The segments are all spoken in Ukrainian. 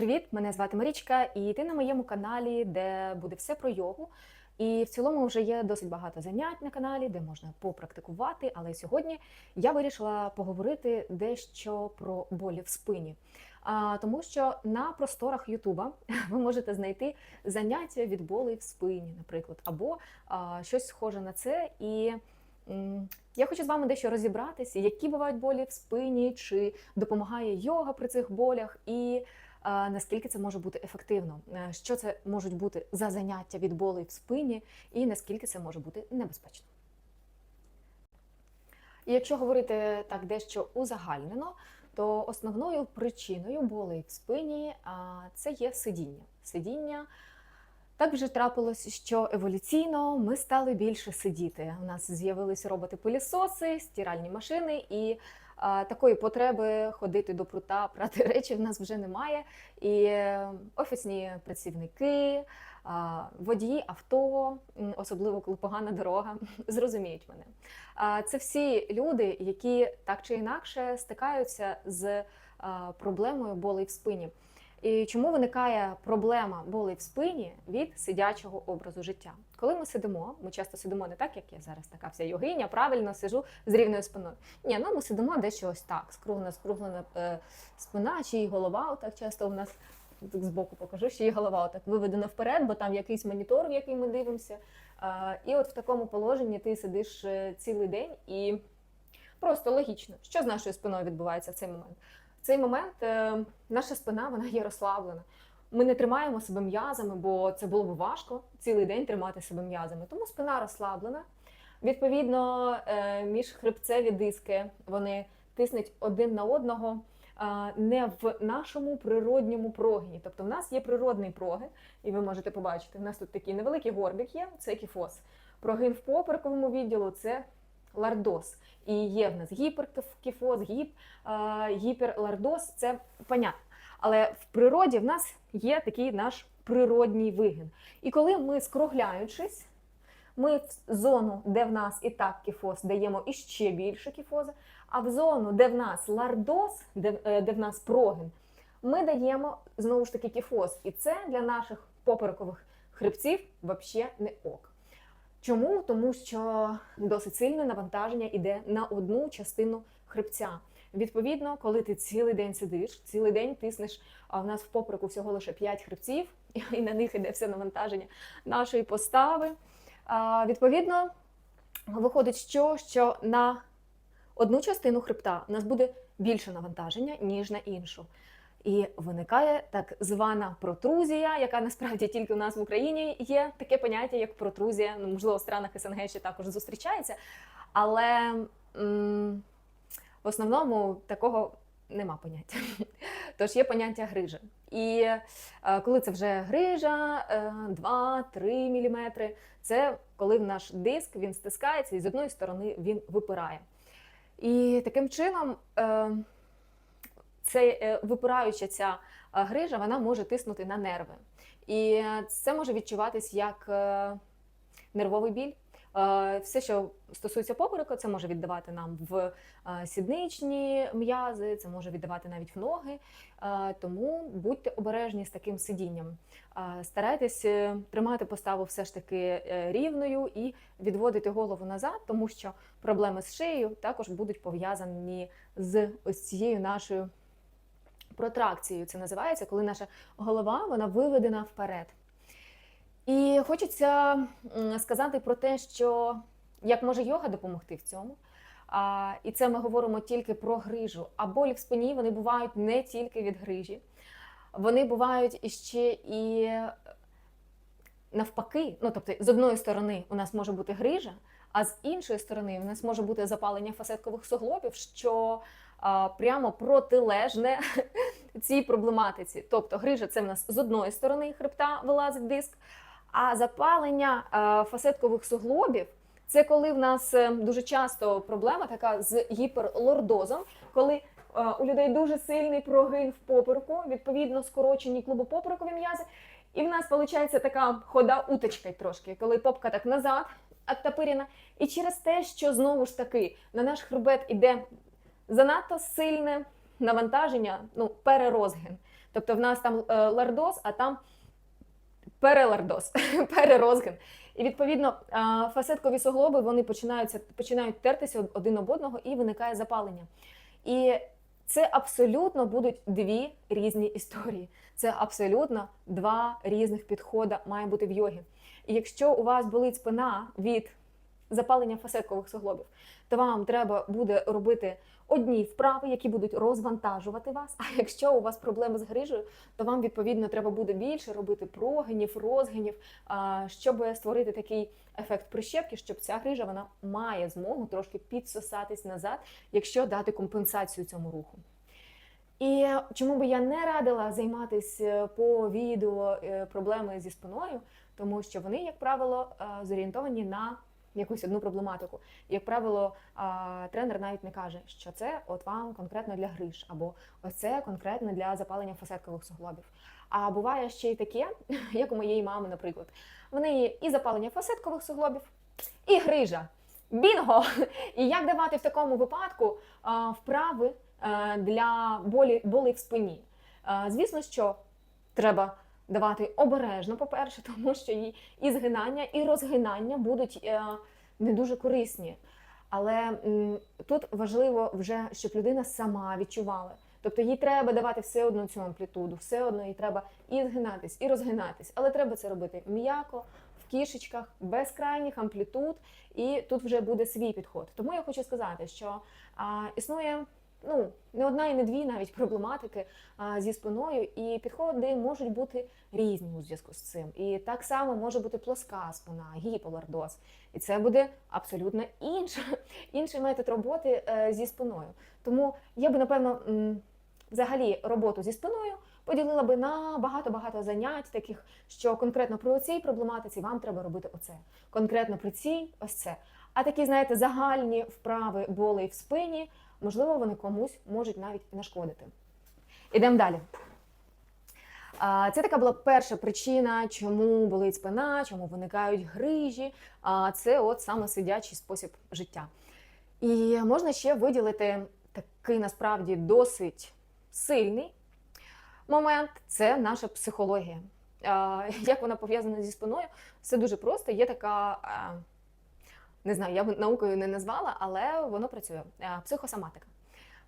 Привіт, мене звати Марічка, і ти на моєму каналі, де буде все про йогу. І в цілому вже є досить багато занять на каналі, де можна попрактикувати. Але сьогодні я вирішила поговорити дещо про болі в спині. А, тому що на просторах Ютуба ви можете знайти заняття від болей в спині, наприклад, або а, щось схоже на це. І я хочу з вами дещо розібратися, які бувають болі в спині, чи допомагає йога при цих болях, і наскільки це може бути ефективно, Е, що це можуть бути за заняття від болей в спині, і наскільки це може бути небезпечно. І якщо говорити так дещо узагальнено, то основною причиною болей в спині це є сидіння. Сидіння так вже трапилось, що еволюційно ми стали більше сидіти. У нас з'явилися роботи-пилісоси, стиральні машини, і такої потреби ходити до прута, прати речі в нас вже немає. І е, офісні працівники, водії авто, особливо коли погана дорога, зрозуміють мене. Це всі люди, які так чи інакше стикаються з проблемою болей в спині. І чому виникає проблема болей в спині від сидячого образу життя? Коли ми сидимо, ми часто сидимо не так, як я зараз, така вся йогиня, правильно сижу з рівною спиною. Ні, ну ми сидимо дещо ось так, скруглена, скруглена е, спина, чи голова, отак часто у нас так збоку покажу, що її голова отак виведена вперед, бо там якийсь монітор, в який ми дивимося. А, і от в такому положенні ти сидиш е, цілий день і просто логічно, що з нашою спиною відбувається в цей момент. В цей момент е, наша спина вона є розслаблена. Ми не тримаємо себе м'язами, бо це було б важко цілий день тримати себе м'язами. Тому спина розслаблена. Відповідно, е, міжхребцеві диски вони тиснуть один на одного а, не в нашому природньому прогині. Тобто в нас є природний прогин, і ви можете побачити, в нас тут такий невеликий горбик є, це кіфоз. Прогин в поперековому відділу це лардоз. І є в нас гіперкіфоз, гіп, а, гіперлардоз, це понятно. Але в природі в нас є такий наш природній вигин. І коли ми скругляючись, ми в зону, де в нас і так кіфоз, даємо іще більше кіфоза, а в зону, де в нас лардоз, де, е, де в нас прогин, ми даємо знову ж таки кіфоз. І це для наших поперекових хребців взагалі не ок. Чому? Тому що досить сильне навантаження йде на одну частину хребця. Відповідно, коли ти цілий день сидиш, цілий день тиснеш, а в нас в попереку всього лише 5 хребців, і на них йде все навантаження нашої постави. Відповідно, виходить, що, що на одну частину хребта у нас буде більше навантаження, ніж на іншу. І виникає так звана протрузія, яка насправді тільки у нас в Україні є таке поняття, як протрузія. Ну, можливо, в странах СНГ ще також зустрічається. Але м, в основному такого нема поняття. Тож є поняття грижа. І е, коли це вже грижа е, 2-3 мм, це коли наш диск він стискається і з одної сторони він випирає. І таким чином е, це е, випираюча ця е, грижа, вона може тиснути на нерви. І е, це може відчуватись як нервовий біль. Все, що стосується попереку, це може віддавати нам в сідничні м'язи, це може віддавати навіть в ноги. Тому будьте обережні з таким сидінням. Старайтесь тримати поставу все ж таки рівною і відводити голову назад, тому що проблеми з шиєю також будуть пов'язані з ось цією нашою протракцією. Це називається, коли наша голова вона виведена вперед. І хочеться сказати про те, що як може йога допомогти в цьому. А, і це ми говоримо тільки про грижу. А болі в спині вони бувають не тільки від грижі, вони бувають іще і навпаки. Ну, тобто, з одної сторони у нас може бути грижа, а з іншої сторони у нас може бути запалення фасеткових суглобів, що а, прямо протилежне цій проблематиці. Тобто грижа це в нас з одної сторони хребта вилазить диск, а запалення фасеткових суглобів це коли в нас е, дуже часто проблема така з гіперлордозом, коли е, у людей дуже сильний прогин в попереку, відповідно скорочені клубопоперекові м'язи. І в нас виходить така хода уточка трошки, коли попка так назад оттопирена. І через те, що знову ж таки на наш хребет іде занадто сильне навантаження, ну, перерозгин. Тобто в нас там е, лордоз, а там перелордоз, перерозгин. І відповідно фасеткові суглоби вони починаються, починають тертися один об одного і виникає запалення. І це абсолютно будуть дві різні історії. Це абсолютно два різних підходи має бути в йогі. І якщо у вас болить спина від запалення фасеткових суглобів, то вам треба буде робити одні вправи, які будуть розвантажувати вас. А якщо у вас проблеми з грижею, то вам відповідно треба буде більше робити прогинів, розгинів, щоб створити такий ефект прищепки, щоб ця грижа вона має змогу трошки підсосатись назад, якщо дати компенсацію цьому руху. І чому би я не радила займатися по відео е, проблеми зі спиною, тому що вони, як правило, е, зорієнтовані на якусь одну проблематику. І, як правило, тренер навіть не каже, що це от вам конкретно для гриж, або ось це конкретно для запалення фасеткових суглобів. А буває ще й таке, як у моєї мами, наприклад. В неї і запалення фасеткових суглобів, і грижа. Бінго! І як давати в такому випадку вправи для болі, болі в спині? Звісно, що треба давати обережно, по-перше, тому що її і згинання, і розгинання будуть е, не дуже корисні. Але тут важливо вже, щоб людина сама відчувала. Тобто їй треба давати все одно цю амплітуду, все одно їй треба і згинатись, і розгинатись. Але треба це робити м'яко, в кішечках, без крайніх амплітуд, і тут вже буде свій підход. Тому я хочу сказати, що а, існує ну, не одна і не дві навіть проблематики а, зі спиною, і підходи можуть бути різні у зв'язку з цим. І так само може бути плоска спина, гіполордоз. І це буде абсолютно інша, інший метод роботи е, зі спиною. Тому я би, напевно, взагалі роботу зі спиною поділила би на багато-багато занять, таких, що конкретно при цій проблематиці вам треба робити оце. Конкретно при цій ось це. А такі, знаєте, загальні вправи болей в спині, можливо, вони комусь можуть навіть нашкодити. Ідемо далі. Це така була перша причина, чому болить спина, чому виникають грижі. Це от саме сидячий спосіб життя. І можна ще виділити такий насправді досить сильний момент це наша психологія. Як вона пов'язана зі спиною? Все дуже просто. Є така, не знаю, я б наукою не назвала, але воно працює. Психосоматика.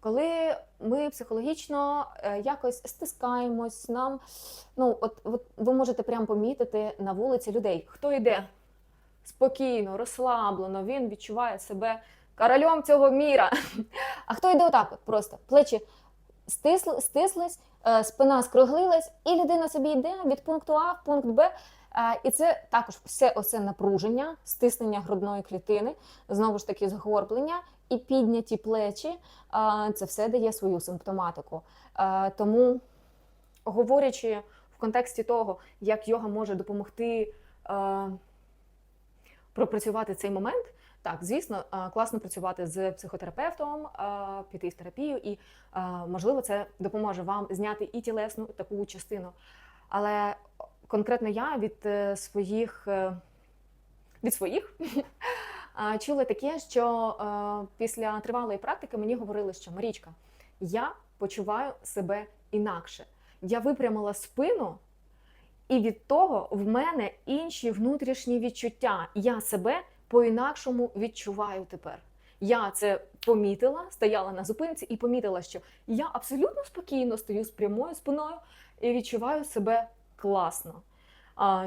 Коли ми психологічно е, якось стискаємось, нам ну от, от ви можете прямо помітити на вулиці людей, хто йде спокійно, розслаблено, він відчуває себе королем цього міра. А хто йде отак, от просто плечі стисли, стислись, е, спина скруглилась, і людина собі йде від пункту А в пункт Б. І це також все оце напруження, стиснення грудної клітини, знову ж таки згорблення і підняті плечі. Це все дає свою симптоматику. Тому, говорячи в контексті того, як йога може допомогти пропрацювати цей момент. Так, звісно, класно працювати з психотерапевтом, піти в терапію, і можливо це допоможе вам зняти і тілесну таку частину. Але конкретно я від е, своїх е, від своїх чула таке, що е, після тривалої практики мені говорили, що Марічка, я почуваю себе інакше. Я випрямила спину. І від того в мене інші внутрішні відчуття. Я себе по-інакшому відчуваю тепер. Я це помітила, стояла на зупинці і помітила, що я абсолютно спокійно стою з прямою спиною і відчуваю себе класно.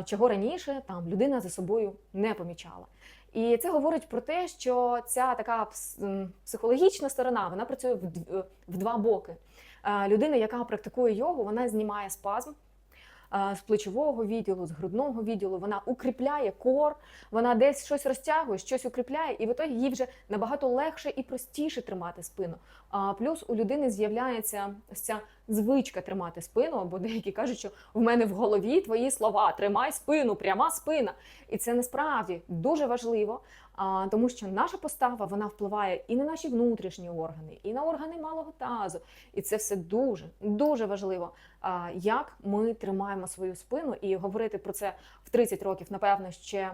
Чого раніше там людина за собою не помічала. І це говорить про те, що ця така психологічна сторона вона працює в, два боки. Людина, яка практикує йогу, вона знімає спазм з плечового відділу, з грудного відділу, вона укріпляє кор, вона десь щось розтягує, щось укріпляє, і в ітогі їй вже набагато легше і простіше тримати спину. А плюс у людини з'являється ось ця звичка тримати спину, або деякі кажуть, що в мене в голові твої слова тримай спину, пряма спина. І це насправді дуже важливо, а, тому що наша постава вона впливає і на наші внутрішні органи, і на органи малого тазу. І це все дуже дуже важливо. А, як ми тримаємо свою спину, і говорити про це в 30 років, напевно, ще.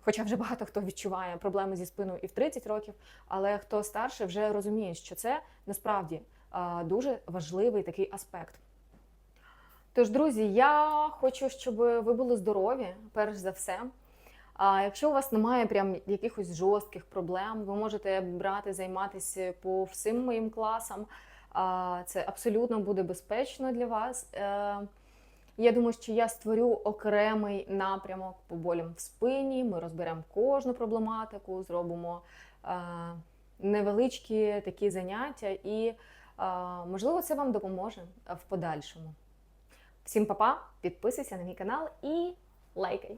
Хоча вже багато хто відчуває проблеми зі спиною і в 30 років, але хто старше вже розуміє, що це насправді дуже важливий такий аспект. Тож, друзі, я хочу, щоб ви були здорові, перш за все. А якщо у вас немає прям якихось жорстких проблем, ви можете брати, займатися по всім моїм класам. Це абсолютно буде безпечно для вас. Я думаю, що я створю окремий напрямок по болям в спині. Ми розберемо кожну проблематику, зробимо е, невеличкі такі заняття, і е, можливо це вам допоможе в подальшому. Всім па-па, підписуйся на мій канал і лайкай.